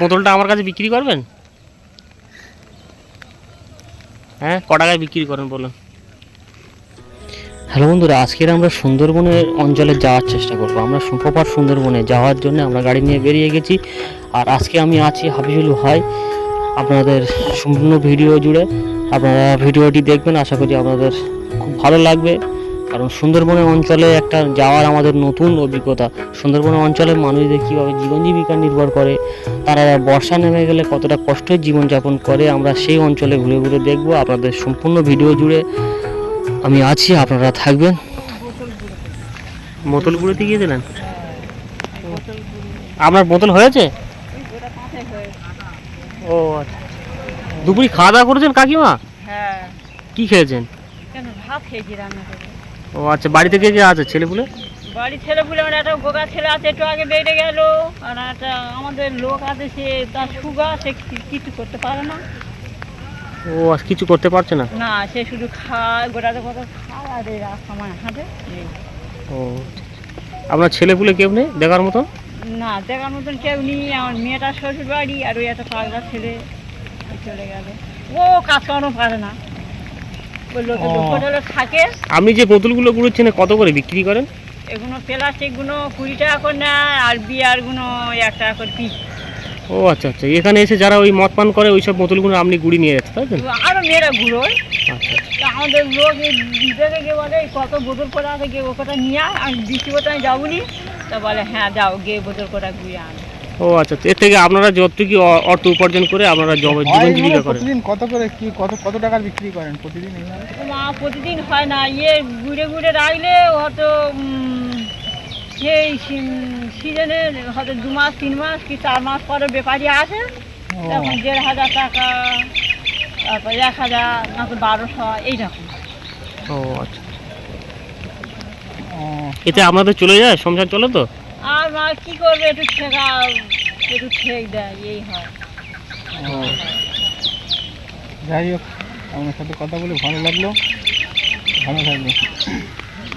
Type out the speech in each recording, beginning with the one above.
বোতলটা আমার কাছে বিক্রি করবেন? হ্যাঁ ক টাকায় বিক্রি করেন বলুন? হ্যালো বন্ধুরা, আজকের আমরা সুন্দরবনের অঞ্চলে যাওয়ার চেষ্টা করব। আমরা সুপ্রপার সুন্দরবনে যাওয়ার জন্য আমরা গাড়ি নিয়ে বেরিয়ে গেছি। আর আজকে আমি আছি হাফিজুল ভাই। আপনাদের সম্পূর্ণ ভিডিও জুড়ে আপনারা ভিডিওটি দেখবেন। আশা করি আপনাদের খুব ভালো লাগবে। কারণ সুন্দরবনের অঞ্চলে একটা যাওয়ার আমাদের নতুন অভিজ্ঞতা। সুন্দরবনের অঞ্চলের মানুষদের কীভাবে জীবন জীবিকা নির্ভর করে তারা বর্ষা নেমে গেলে কতটা কষ্টের জীবনযাপন করে আমরা সেই অঞ্চলে ঘুরে ঘুরে দেখব আপনাদের সম্পূর্ণ ভিডিও জুড়ে। আমি আছি আপনারা থাকবেন। বোতল গুঁড়োতে গিয়েছিলেন? আপনার বোতল হয়েছে? ও আচ্ছা। দুপুরি খাওয়া দাওয়া করেছেন কাকিমা? হ্যাঁ। কি খেয়েছেন? ভাত খেয়েছি রান্না করে। ও আচ্ছা বাড়িতে কে কে আছে ছেলেপুলে বাড়ি ছেলে বলে আমার একটা গোগা ছেলে আছে একটু আগে বেড়ে গেল আর একটা আমাদের লোক আছে সে তার সুগা সে কিছু করতে পারে না। ও আজ কিছু করতে পারছে না? না সে শুধু খায় গোটাতে কত খায় আর এই রাস্তা মানে হাঁটে ও আপনার ছেলেপুলে কেউ নেই দেখার মতো না দেখার মতন কেউ নেই আমার মেয়েটার শ্বশুর বাড়ি আর ওই একটা পাগলা ছেলে চলে গেল। ও কাজ করানো পারে না ওই লোকের ও। হোটেলে থাকে আপনি যে বোতলগুলো গুঁড়োচ্ছেন কত করে বিক্রি করেন? এগুলো প্লাস্টিকগুলো কুড়ি টাকা করে নেয় আর বিয়ারগুলো এক টাকা করে পিস। ও আচ্ছা আচ্ছা। এখানে এসে যারা ওই মদ পান করে ওই সব বোতলগুলো আপনি গুড়ি নিয়ে যাচ্ছে তাই তো? আরও মেয়েরা ঘুরোয় আচ্ছা তা আমাদের লোক এই দেখে গিয়ে বলে কত বোতল করে আছে গিয়ে ওটা নিয়ে আয়। আমি বৃষ্টি বোতল আমি যাব তা বলে হ্যাঁ যাও গিয়ে বোতল করে ঘুরে আন ও আচ্ছা। এর থেকে আপনারা যতটুকু অর্থ উপার্জন করে আপনারা জব- জীবন জীবিকা করেন? প্রতিদিন কত করে কি কত কত টাকার বিক্রি করেন প্রতিদিন মা প্রতিদিন হয় না। ইয়ে ঘুরে ঘুরে রাখলে হয়তো সেই সিজনে হয়তো দু মাস তিন মাস কি চার মাস পরে ব্যাপারী আসে। তখন দেড় হাজার টাকা তারপর এক হাজার নয়তো বারোশো এইরকম। ও আচ্ছা। ও, এতে আপনাদের চলে যায়? সংসার চলে তো? আর মা কি করবে? একটু ঠেকা একটু ঠেক দেয় এই হয়। যাই হোক আপনার সাথে কথা বলে ভালো লাগল। ভালো থাকবে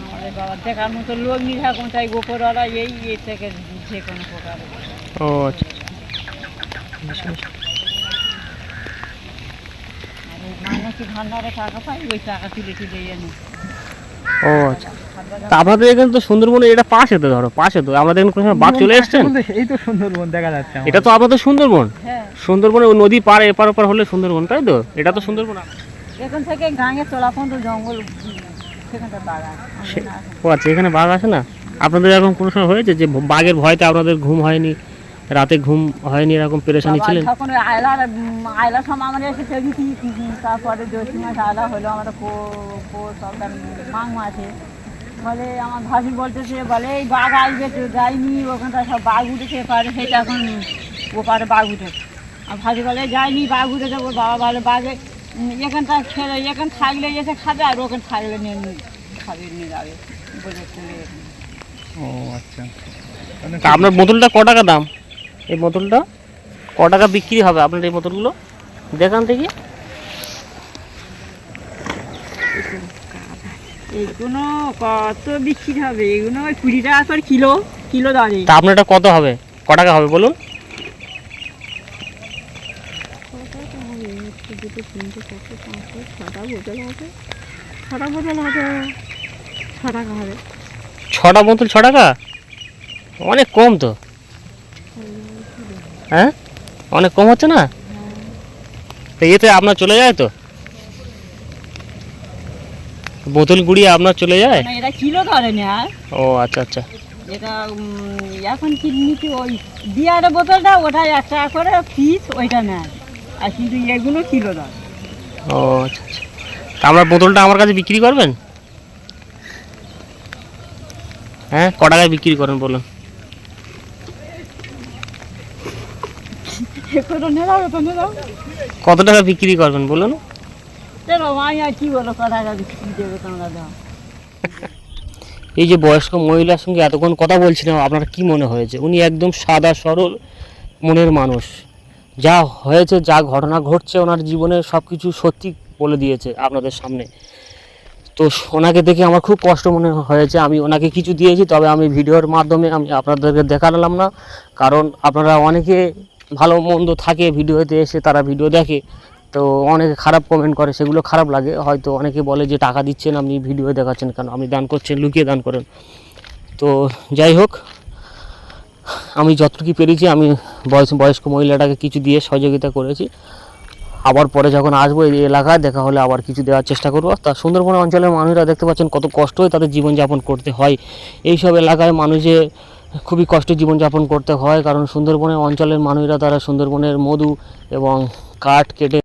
আমাদের বাবা দেখার মতো লোক নি থাকুন তাই গোপরওয়ালা এই এ থেকে যে কোনো প্রকার। ও আচ্ছা আচ্ছা। মানে কি ভান্ডারে টাকা পাই ওই টাকা তুলে তুলে এনে। ও আচ্ছা। তা আপনাদের এখানে তো সুন্দরবনে এটা পাশে তো ধরো পাশে তো। আমাদের এখানে কোনো সময় বাঘ চলে এসছেন। এই তো সুন্দরবন দেখা যাচ্ছে আমার। এটা তো আপনাদের সুন্দরবন। হ্যাঁ। সুন্দরবনে ওই নদী পার এপার ওপার হলে সুন্দরবন তাই তো? এটা তো সুন্দরবন। এখান থেকে গাঙে চলা পর্যন্ত জঙ্গল সেখানটা বাগান সে- ও আচ্ছা এখানে বাঘ আসে না? আপনাদের এরকম কোনো সময় হয়েছে যে বাঘের ভয়তে আপনাদের ঘুম হয়নি? রাতে ঘুম হয়নি এরকম পেরেশানি ছিলেন? তখন ওই আয়লার আয়লার সময় আমরা এসে তারপরে জ্যোতি মাস আয়লা হলো আমরা পো পো সরকার মাং মাছে বলে আমার ভাবি বলতেছে বলে এই বাঘ আসবে তো যাইনি ওখানটা সব বাঘ উঠেছে পারে সেটা এখন ও পারে বাঘ উঠেছে আর ভাবি বলে যাইনি বাঘ উঠেছে ওর বাবা বলে বাঘে এখানটা খেলে এখান থাকলে এসে খাবে আর ওখানে থাকলে নিয়ে নিয়ে খাবে নিয়ে যাবে। বলে ও আচ্ছা। তা আপনার বোতলটা ক টাকা দাম? এই বোতলটা? ক টাকা বিক্রি হবে আপনার এই বোতলগুলো? দেখান থেকে এইগুলো কত বিক্রি হবে? এগুলো কুড়ি টাকা করে কিলো কিলো দাঁড়িয়ে তা আপনারটা কত হবে? ক টাকা হবে বলুন? দুটো তিনটে চারটে পাঁচটা ছটা বোতল হবে। ছটা বোতল হবে। ছ টাকা হবে ছটা বোতল ছ টাকা? অনেক কম তো। হ্যাঁ? অনেক কম হচ্ছে না? তো এতে আপনার চলে যায় তো? বোতল গুড়িয়ে আপনার চলে যায়? এটা কিলো ধরে নেয় ও আচ্ছা আচ্ছা। এটা এখন ওই বোতলটা ওটা এক টাকা করে পিস ওইটা নেয়। আর কিন্তু এগুলো কিলো ধরে ও আচ্ছা আচ্ছা। তা বোতলটা আমার কাছে বিক্রি করবেন? হ্যাঁ ক টাকায় বিক্রি করেন বলুন একটু নিয়ে যাবে তো নিয়ে যাও কত টাকা বিক্রি করবেন, বলুন? এই যে বয়স্ক মহিলার সঙ্গে এতক্ষণ কথা বলছিলাম, আপনার কি মনে হয়েছে? উনি একদম সাদা, সরল মনের মানুষ। যা হয়েছে, যা ঘটনা ঘটছে, ওনার জীবনে সব কিছু সত্যি বলে দিয়েছে আপনাদের সামনে। তো ওনাকে দেখে আমার খুব কষ্ট মনে হয়েছে। আমি ওনাকে কিছু দিয়েছি, তবে আমি ভিডিওর মাধ্যমে আমি আপনাদেরকে দেখালাম না। কারণ আপনারা অনেকে ভালো মন্দ থাকে ভিডিওতে এসে তারা ভিডিও দেখে, তো অনেকে খারাপ কমেন্ট করে, সেগুলো খারাপ লাগে। হয়তো অনেকে বলে যে টাকা দিচ্ছেন, আপনি ভিডিও দেখাচ্ছেন কেন? আপনি দান করছেন, লুকিয়ে দান করেন। তো যাই হোক, আমি যতটুকু পেরেছি, আমি বয়স বয়স্ক মহিলাটাকে কিছু দিয়ে সহযোগিতা করেছি। আবার পরে যখন আসব এই এলাকায়, দেখা হলে আবার কিছু দেওয়ার চেষ্টা করব। তা সুন্দরবন অঞ্চলের মানুষরা দেখতে পাচ্ছেন কত কষ্ট হয়ে তাদের জীবনযাপন করতে হয়। এইসব এলাকায় মানুষে খুবই কষ্টে জীবনযাপন করতে হয়, কারণ সুন্দরবনের অঞ্চলের মানুষরা তারা সুন্দরবনের মধু এবং কাঠ কেটে